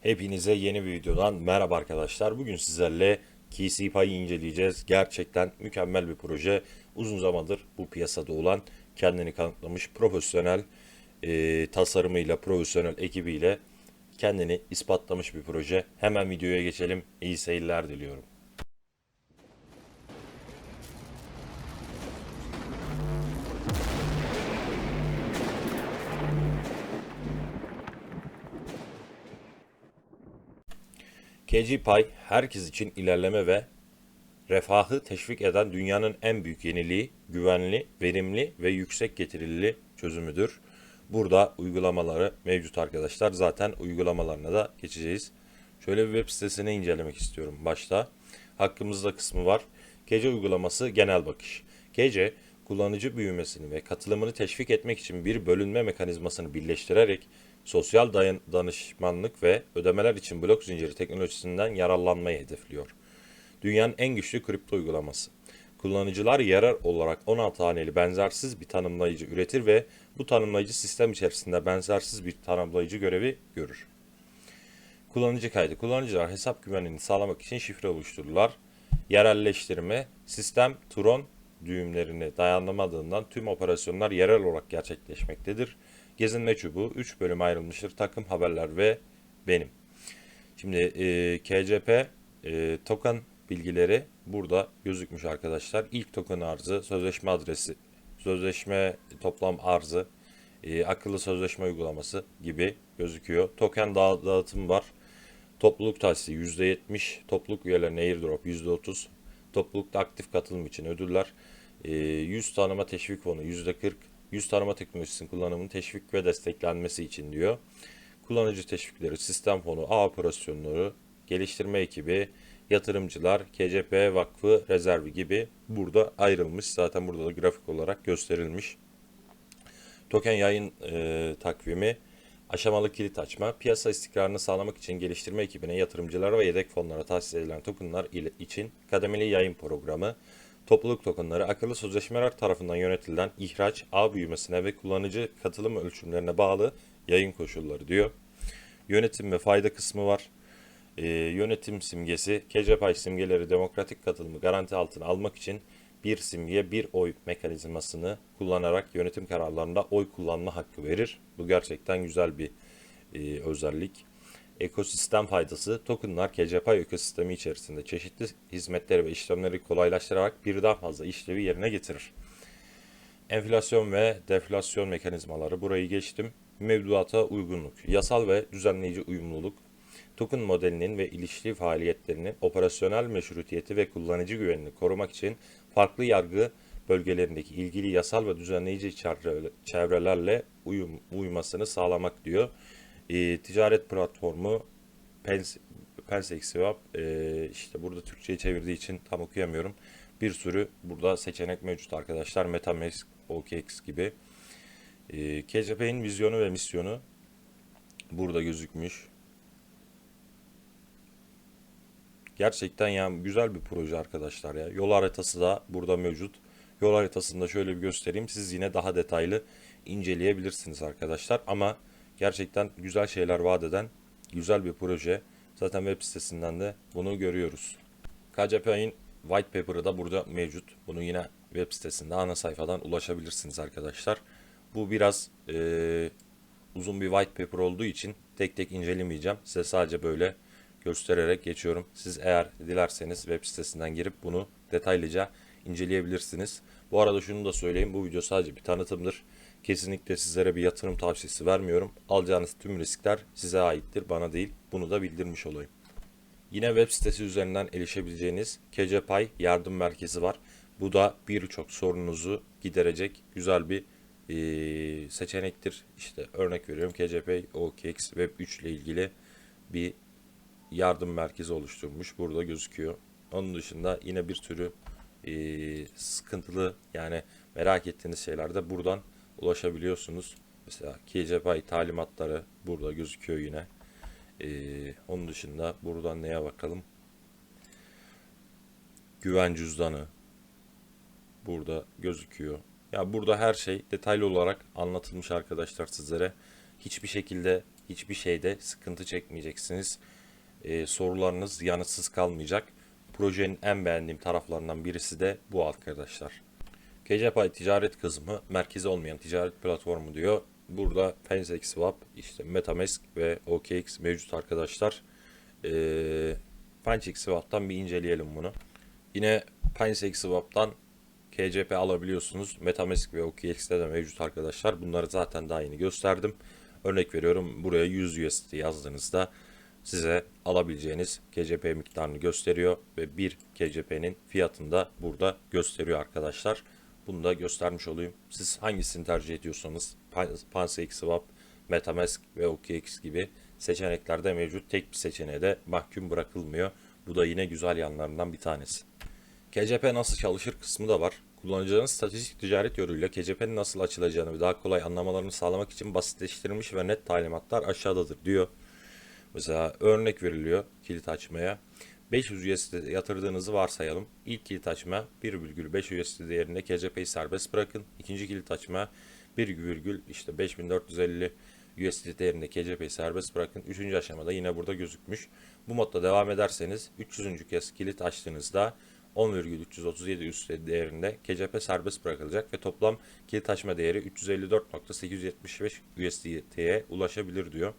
Hepinize yeni bir videodan merhaba arkadaşlar. Bugün sizlerle KCPI'yi inceleyeceğiz. Gerçekten mükemmel bir proje. Uzun zamandır bu piyasada olan kendini kanıtlamış profesyonel e, tasarımıyla, profesyonel ekibiyle kendini ispatlamış bir proje. Hemen videoya geçelim. İyi seyirler diliyorum. KGPy herkes için ilerleme ve refahı teşvik eden dünyanın en büyük yeniliği, güvenli, verimli ve yüksek getirili çözümüdür. Burada uygulamaları mevcut arkadaşlar. Zaten uygulamalarına da geçeceğiz. Şöyle bir web sitesini incelemek istiyorum başta. Hakkımızda kısmı var. KC uygulaması genel bakış. KC kullanıcı büyümesini ve katılımını teşvik etmek için bir bölünme mekanizmasını birleştirerek sosyal danışmanlık ve ödemeler için blok zinciri teknolojisinden yararlanmayı hedefliyor. Dünyanın en güçlü kripto uygulaması. Kullanıcılar yerel olarak 16 haneli benzersiz bir tanımlayıcı üretir ve bu tanımlayıcı sistem içerisinde benzersiz bir tanımlayıcı görevi görür. Kullanıcı kaydı. Kullanıcılar hesap güvenliğini sağlamak için şifre oluştururlar. Yerelleştirme. Sistem Tron düğümlerini dayanamadığından tüm operasyonlar yerel olarak gerçekleşmektedir. Gezinme çubuğu 3 bölüm ayrılmıştır. Takım haberler ve benim. Şimdi e, KCP e, token bilgileri burada gözükmüş arkadaşlar. İlk token arzı, sözleşme adresi, sözleşme toplam arzı, e, akıllı sözleşme uygulaması gibi gözüküyor. Token dağı- dağıtım var. Topluluk tahsisi %70, topluluk üyelerine airdrop %30, toplulukta aktif katılım için ödüller, e, 100 tanıma teşvik fonu %40, 100 tanıma teknolojisinin kullanımının teşvik ve desteklenmesi için diyor. Kullanıcı teşvikleri, sistem fonu, ağ operasyonları, geliştirme ekibi, yatırımcılar, KCP Vakfı Rezervi gibi burada ayrılmış. Zaten burada da grafik olarak gösterilmiş. Token yayın e, takvimi, aşamalı kilit açma, piyasa istikrarını sağlamak için geliştirme ekibine yatırımcılara ve yedek fonlara tahsis edilen tokenlar için kademeli yayın programı, topluluk tokenları akıllı sözleşmeler tarafından yönetilen ihraç, ağ büyümesine ve kullanıcı katılım ölçümlerine bağlı yayın koşulları diyor. Yönetim ve fayda kısmı var. Ee, yönetim simgesi, KCPI simgeleri demokratik katılımı garanti altına almak için bir simge bir oy mekanizmasını kullanarak yönetim kararlarında oy kullanma hakkı verir. Bu gerçekten güzel bir e, özellik. Ekosistem faydası, tokenlar KCPI ekosistemi içerisinde çeşitli hizmetleri ve işlemleri kolaylaştırarak birden fazla işlevi yerine getirir. Enflasyon ve deflasyon mekanizmaları burayı geçtim. Mevduata uygunluk, yasal ve düzenleyici uyumluluk, token modelinin ve ilişki faaliyetlerinin operasyonel meşrutiyeti ve kullanıcı güvenini korumak için farklı yargı bölgelerindeki ilgili yasal ve düzenleyici çevre- çevrelerle uyum, uymasını sağlamak diyor. Ee, ticaret platformu Pens, PensexSwap e, işte burada Türkçe'ye çevirdiği için tam okuyamıyorum. Bir sürü burada seçenek mevcut arkadaşlar. Metamask, OKX gibi. E, KCP'nin vizyonu ve misyonu burada gözükmüş. Gerçekten yani güzel bir proje arkadaşlar ya. Yol haritası da burada mevcut. Yol haritasını da şöyle bir göstereyim. Siz yine daha detaylı inceleyebilirsiniz arkadaşlar. Ama gerçekten güzel şeyler vaat eden güzel bir proje. Zaten web sitesinden de bunu görüyoruz. KCP'nin white paper'ı da burada mevcut. Bunu yine web sitesinde ana sayfadan ulaşabilirsiniz arkadaşlar. Bu biraz eee, uzun bir white paper olduğu için tek tek incelemeyeceğim. Size sadece böyle göstererek geçiyorum. Siz eğer dilerseniz web sitesinden girip bunu detaylıca inceleyebilirsiniz. Bu arada şunu da söyleyeyim. Bu video sadece bir tanıtımdır. Kesinlikle sizlere bir yatırım tavsiyesi vermiyorum. Alacağınız tüm riskler size aittir, bana değil. Bunu da bildirmiş olayım. Yine web sitesi üzerinden erişebileceğiniz KCPay yardım merkezi var. Bu da birçok sorununuzu giderecek güzel bir eee, seçenektir. İşte örnek veriyorum KCPay OKX Web 3 ile ilgili bir yardım merkezi oluşturmuş. Burada gözüküyor. Onun dışında yine bir sürü eee, sıkıntılı yani merak ettiğiniz şeylerde buradan ulaşabiliyorsunuz. Mesela KCPay talimatları burada gözüküyor yine. Ee, onun dışında buradan neye bakalım? Güven cüzdanı burada gözüküyor. Ya burada her şey detaylı olarak anlatılmış arkadaşlar sizlere. Hiçbir şekilde hiçbir şeyde sıkıntı çekmeyeceksiniz. Ee, sorularınız yanıtsız kalmayacak. Projenin en beğendiğim taraflarından birisi de bu arkadaşlar. KCPay ticaret kısmı merkezi olmayan ticaret platformu diyor. Burada PancakeSwap, işte MetaMask ve OKX mevcut arkadaşlar. Ee, PancakeSwap'tan bir inceleyelim bunu. Yine PancakeSwap'tan KCP alabiliyorsunuz. MetaMask ve OKX'te de mevcut arkadaşlar. Bunları zaten daha yeni gösterdim. Örnek veriyorum buraya 100 USD yazdığınızda size alabileceğiniz KCP miktarını gösteriyor ve bir KCP'nin fiyatını da burada gösteriyor arkadaşlar. Bunu da göstermiş olayım. Siz hangisini tercih ediyorsanız Pan- PancakeSwap, MetaMask ve OKX gibi seçeneklerde mevcut. Tek bir seçeneğe de mahkum bırakılmıyor. Bu da yine güzel yanlarından bir tanesi. KCP nasıl çalışır kısmı da var. Kullanıcıların stratejik ticaret yoluyla KCP'nin nasıl açılacağını ve daha kolay anlamalarını sağlamak için basitleştirilmiş ve net talimatlar aşağıdadır diyor. Mesela örnek veriliyor kilit açmaya. 500 USD yatırdığınızı varsayalım. İlk kilit açma 1,5 USD değerinde KCP'yi serbest bırakın. İkinci kilit açma 1, işte 5450 USD değerinde KCP'yi serbest bırakın. Üçüncü aşamada yine burada gözükmüş. Bu modda devam ederseniz 300. kez kilit açtığınızda 10,337 USD değerinde KCP serbest bırakılacak ve toplam kilit açma değeri 354.875 USDT'ye ulaşabilir diyor.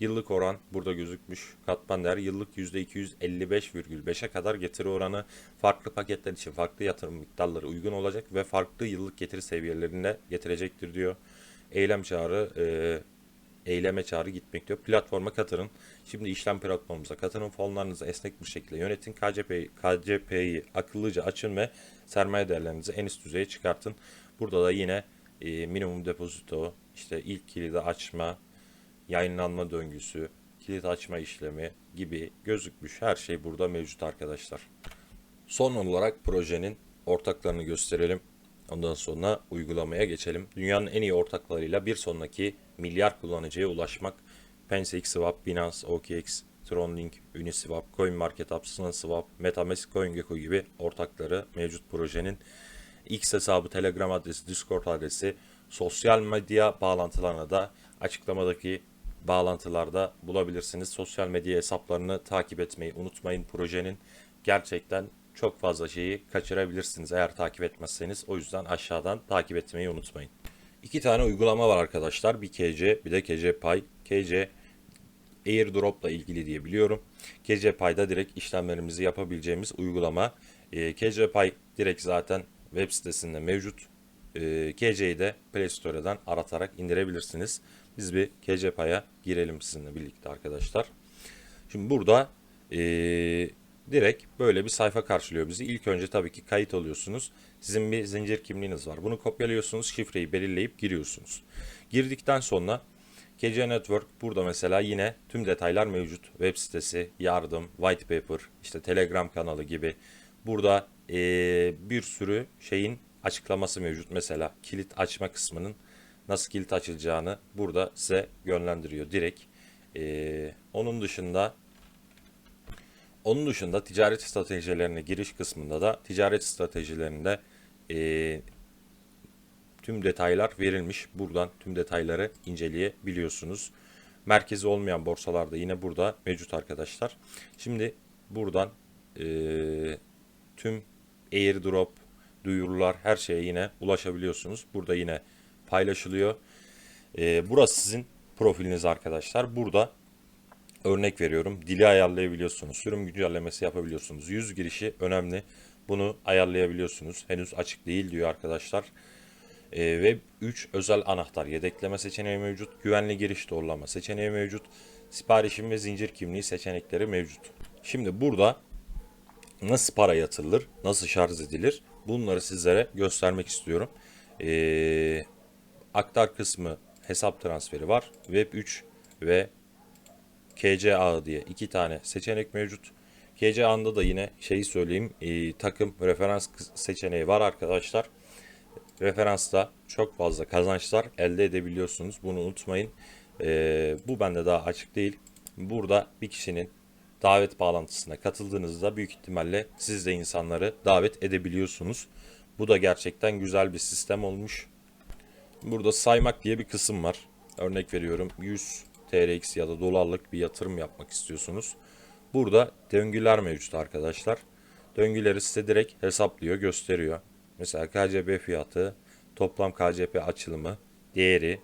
Yıllık oran burada gözükmüş. Katman değer yıllık %255,5'e kadar getiri oranı farklı paketler için farklı yatırım miktarları uygun olacak ve farklı yıllık getiri seviyelerine getirecektir diyor. Eylem çağrı e, eyleme çağrı gitmek diyor. Platforma katılın. Şimdi işlem platformumuza katılın. Fonlarınızı esnek bir şekilde yönetin. KCP'yi KCP'yi akıllıca açın ve sermaye değerlerinizi en üst düzeye çıkartın. Burada da yine e, minimum depozito, işte ilk kilidi açma, yayınlanma döngüsü, kilit açma işlemi gibi gözükmüş her şey burada mevcut arkadaşlar. Son olarak projenin ortaklarını gösterelim. Ondan sonra uygulamaya geçelim. Dünyanın en iyi ortaklarıyla bir sonraki milyar kullanıcıya ulaşmak. PancakeSwap, Binance, OKX, Tronlink, Uniswap, CoinMarketCap, SunSwap, MetaMask, CoinGecko gibi ortakları mevcut projenin. X hesabı, Telegram adresi, Discord adresi, sosyal medya bağlantılarına da açıklamadaki bağlantılarda bulabilirsiniz. Sosyal medya hesaplarını takip etmeyi unutmayın projenin. Gerçekten çok fazla şeyi kaçırabilirsiniz eğer takip etmezseniz. O yüzden aşağıdan takip etmeyi unutmayın. İki tane uygulama var arkadaşlar. Bir KC bir de KC Pay. KC airdrop ile ilgili diye biliyorum. KC Pay'da direkt işlemlerimizi yapabileceğimiz uygulama. Ee, KC Pay direkt zaten web sitesinde mevcut. Ee, KC'yi de Play Store'dan aratarak indirebilirsiniz. Biz bir KC Pay'a girelim sizinle birlikte arkadaşlar. Şimdi burada ee, direkt böyle bir sayfa karşılıyor bizi. İlk önce tabii ki kayıt oluyorsunuz. Sizin bir zincir kimliğiniz var. Bunu kopyalıyorsunuz, şifreyi belirleyip giriyorsunuz. Girdikten sonra KC Network burada mesela yine tüm detaylar mevcut. Web sitesi, yardım, white paper, işte Telegram kanalı gibi. Burada ee, bir sürü şeyin açıklaması mevcut. Mesela kilit açma kısmının nasıl kilit açılacağını burada size yönlendiriyor direkt. Ee, onun dışında onun dışında ticaret stratejilerine giriş kısmında da ticaret stratejilerinde ee, tüm detaylar verilmiş. Buradan tüm detayları inceleyebiliyorsunuz. Merkezi olmayan borsalarda yine burada mevcut arkadaşlar. Şimdi buradan ee, tüm airdrop, duyurular her şeye yine ulaşabiliyorsunuz. Burada yine paylaşılıyor. Ee, burası sizin profiliniz arkadaşlar. Burada örnek veriyorum dili ayarlayabiliyorsunuz. Sürüm güncellemesi yapabiliyorsunuz. Yüz girişi önemli. Bunu ayarlayabiliyorsunuz. Henüz açık değil diyor arkadaşlar. Ee, ve 3 özel anahtar yedekleme seçeneği mevcut. Güvenli giriş doğrulama seçeneği mevcut. Siparişim ve zincir kimliği seçenekleri mevcut. Şimdi burada nasıl para yatırılır, nasıl şarj edilir bunları sizlere göstermek istiyorum. Ee, aktar kısmı hesap transferi var. Web 3 ve KC ağı diye iki tane seçenek mevcut. KC ağında da yine şeyi söyleyeyim e, takım referans seçeneği var arkadaşlar. Referansta çok fazla kazançlar elde edebiliyorsunuz. Bunu unutmayın. Ee, bu bende daha açık değil. Burada bir kişinin davet bağlantısına katıldığınızda büyük ihtimalle siz de insanları davet edebiliyorsunuz. Bu da gerçekten güzel bir sistem olmuş. Burada saymak diye bir kısım var. Örnek veriyorum 100 TRX ya da dolarlık bir yatırım yapmak istiyorsunuz. Burada döngüler mevcut arkadaşlar. Döngüleri size direkt hesaplıyor, gösteriyor. Mesela KCB fiyatı, toplam KCP açılımı, değeri,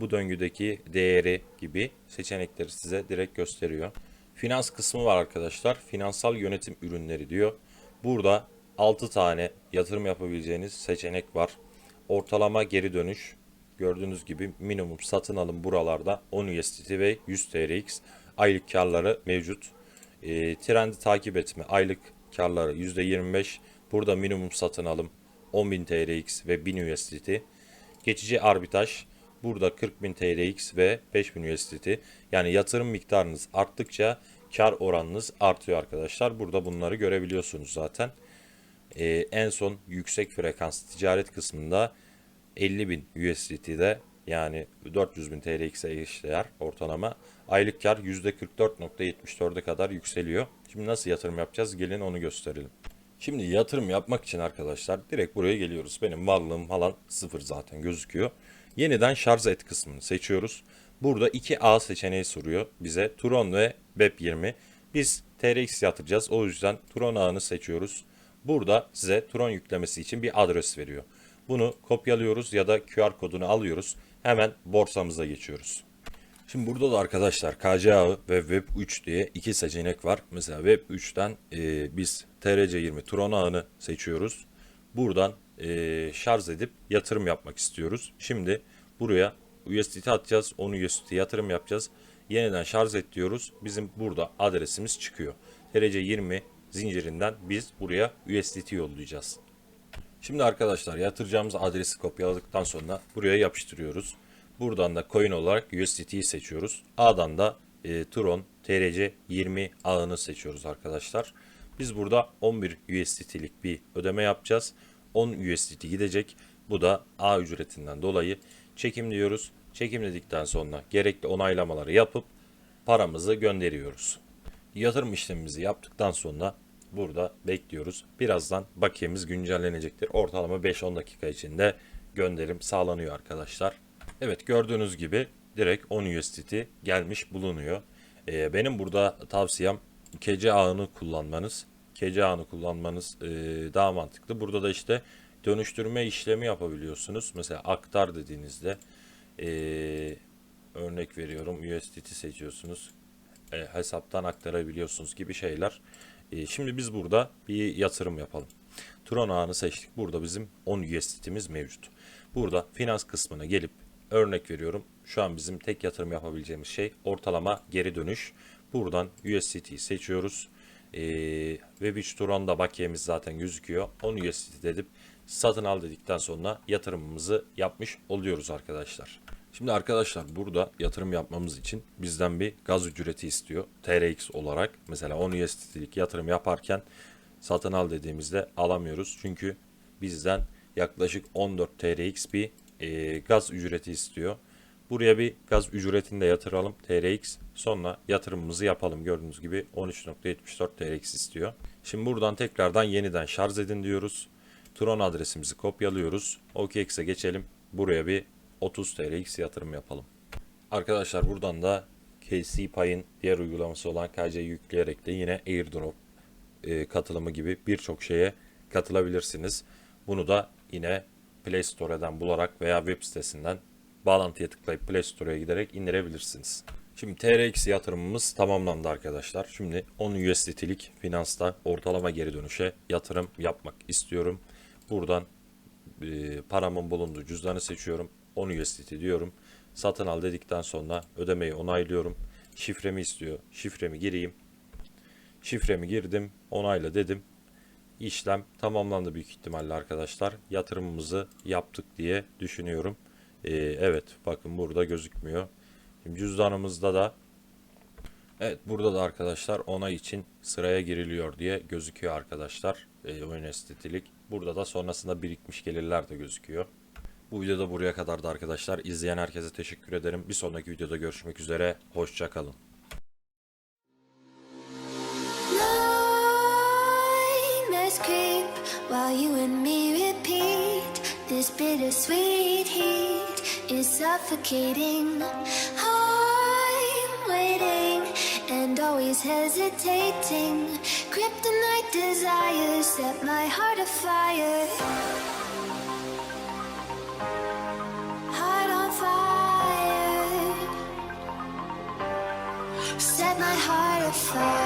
bu döngüdeki değeri gibi seçenekleri size direkt gösteriyor. Finans kısmı var arkadaşlar. Finansal yönetim ürünleri diyor. Burada 6 tane yatırım yapabileceğiniz seçenek var. Ortalama geri dönüş. Gördüğünüz gibi minimum satın alım buralarda 10 USDT ve 100 TRX aylık karları mevcut. E, trendi takip etme aylık karları %25. Burada minimum satın alım 10.000 TRX ve 1000 USDT. Geçici arbitraj burada 40.000 TRX ve 5000 USDT. Yani yatırım miktarınız arttıkça kar oranınız artıyor arkadaşlar. Burada bunları görebiliyorsunuz zaten. Ee, en son yüksek frekans ticaret kısmında 50.000 USDT'de yani 400.000 TRX'e eşdeğer ortalama aylık kar %44.74'e kadar yükseliyor. Şimdi nasıl yatırım yapacağız? Gelin onu gösterelim. Şimdi yatırım yapmak için arkadaşlar direkt buraya geliyoruz. Benim varlığım falan sıfır zaten gözüküyor. Yeniden şarj et kısmını seçiyoruz. Burada 2A seçeneği soruyor bize. Tron ve BEP20. Biz TRX yatıracağız. O yüzden Tron ağını seçiyoruz. Burada size Tron yüklemesi için bir adres veriyor. Bunu kopyalıyoruz ya da QR kodunu alıyoruz. Hemen borsamıza geçiyoruz. Şimdi burada da arkadaşlar KC ağı ve Web 3 diye iki seçenek var. Mesela Web 3'ten e, biz TRC20 Tron ağını seçiyoruz. Buradan e, şarj edip yatırım yapmak istiyoruz. Şimdi buraya USDT atacağız. Onu USDT yatırım yapacağız. Yeniden şarj et diyoruz. Bizim burada adresimiz çıkıyor. TRC20 zincirinden biz buraya USDT yollayacağız. Şimdi arkadaşlar yatıracağımız adresi kopyaladıktan sonra buraya yapıştırıyoruz. Buradan da coin olarak USDT'yi seçiyoruz. A'dan da e, Tron TRC 20 ağını seçiyoruz arkadaşlar. Biz burada 11 USDT'lik bir ödeme yapacağız. 10 USDT gidecek. Bu da A ücretinden dolayı çekim diyoruz. Çekimledikten sonra gerekli onaylamaları yapıp paramızı gönderiyoruz. Yatırım işlemimizi yaptıktan sonra burada bekliyoruz. Birazdan bakiyemiz güncellenecektir. Ortalama 5-10 dakika içinde gönderim sağlanıyor arkadaşlar. Evet gördüğünüz gibi direkt 10 USDT gelmiş bulunuyor. Ee, benim burada tavsiyem KC ağını kullanmanız. KC ağını kullanmanız e, daha mantıklı. Burada da işte dönüştürme işlemi yapabiliyorsunuz. Mesela aktar dediğinizde e, örnek veriyorum USDT seçiyorsunuz. E, hesaptan aktarabiliyorsunuz gibi şeyler. E, şimdi biz burada bir yatırım yapalım. Tron ağını seçtik. Burada bizim 10 USDT'miz mevcut. Burada finans kısmına gelip örnek veriyorum. Şu an bizim tek yatırım yapabileceğimiz şey ortalama geri dönüş. Buradan USDT'yi seçiyoruz. Ee, ve bir Tron'da bakiyemiz zaten gözüküyor. 10 USDT dedim. Satın al dedikten sonra yatırımımızı yapmış oluyoruz arkadaşlar. Şimdi arkadaşlar burada yatırım yapmamız için bizden bir gaz ücreti istiyor. TRX olarak mesela 10 USDT'lik yatırım yaparken satın al dediğimizde alamıyoruz. Çünkü bizden yaklaşık 14 TRX bir e, gaz ücreti istiyor. Buraya bir gaz ücretini de yatıralım TRX. Sonra yatırımımızı yapalım. Gördüğünüz gibi 13.74 TRX istiyor. Şimdi buradan tekrardan yeniden şarj edin diyoruz. Tron adresimizi kopyalıyoruz. OKX'e geçelim. Buraya bir 30 TRX yatırım yapalım. Arkadaşlar buradan da KC Pay'ın diğer uygulaması olan KC yükleyerek de yine airdrop e, katılımı gibi birçok şeye katılabilirsiniz. Bunu da yine Play Store'dan bularak veya web sitesinden bağlantıya tıklayıp Play Store'ya giderek indirebilirsiniz. Şimdi TRX yatırımımız tamamlandı arkadaşlar. Şimdi 10 USDT'lik finansta ortalama geri dönüşe yatırım yapmak istiyorum. Buradan e, paramın bulunduğu cüzdanı seçiyorum. 10 USDT diyorum. Satın al dedikten sonra ödemeyi onaylıyorum. Şifremi istiyor. Şifremi gireyim. Şifremi girdim. Onayla dedim. İşlem tamamlandı büyük ihtimalle arkadaşlar. Yatırımımızı yaptık diye düşünüyorum. Ee, evet bakın burada gözükmüyor. Şimdi cüzdanımızda da Evet burada da arkadaşlar onay için sıraya giriliyor diye gözüküyor arkadaşlar. E, oyun estetilik. Burada da sonrasında birikmiş gelirler de gözüküyor. Bu videoda buraya kadar da arkadaşlar. İzleyen herkese teşekkür ederim. Bir sonraki videoda görüşmek üzere. Hoşçakalın. And. This bittersweet heat is suffocating. Heart always hesitating. Kryptonite desires set my heart afire. Fire. Set my heart afire.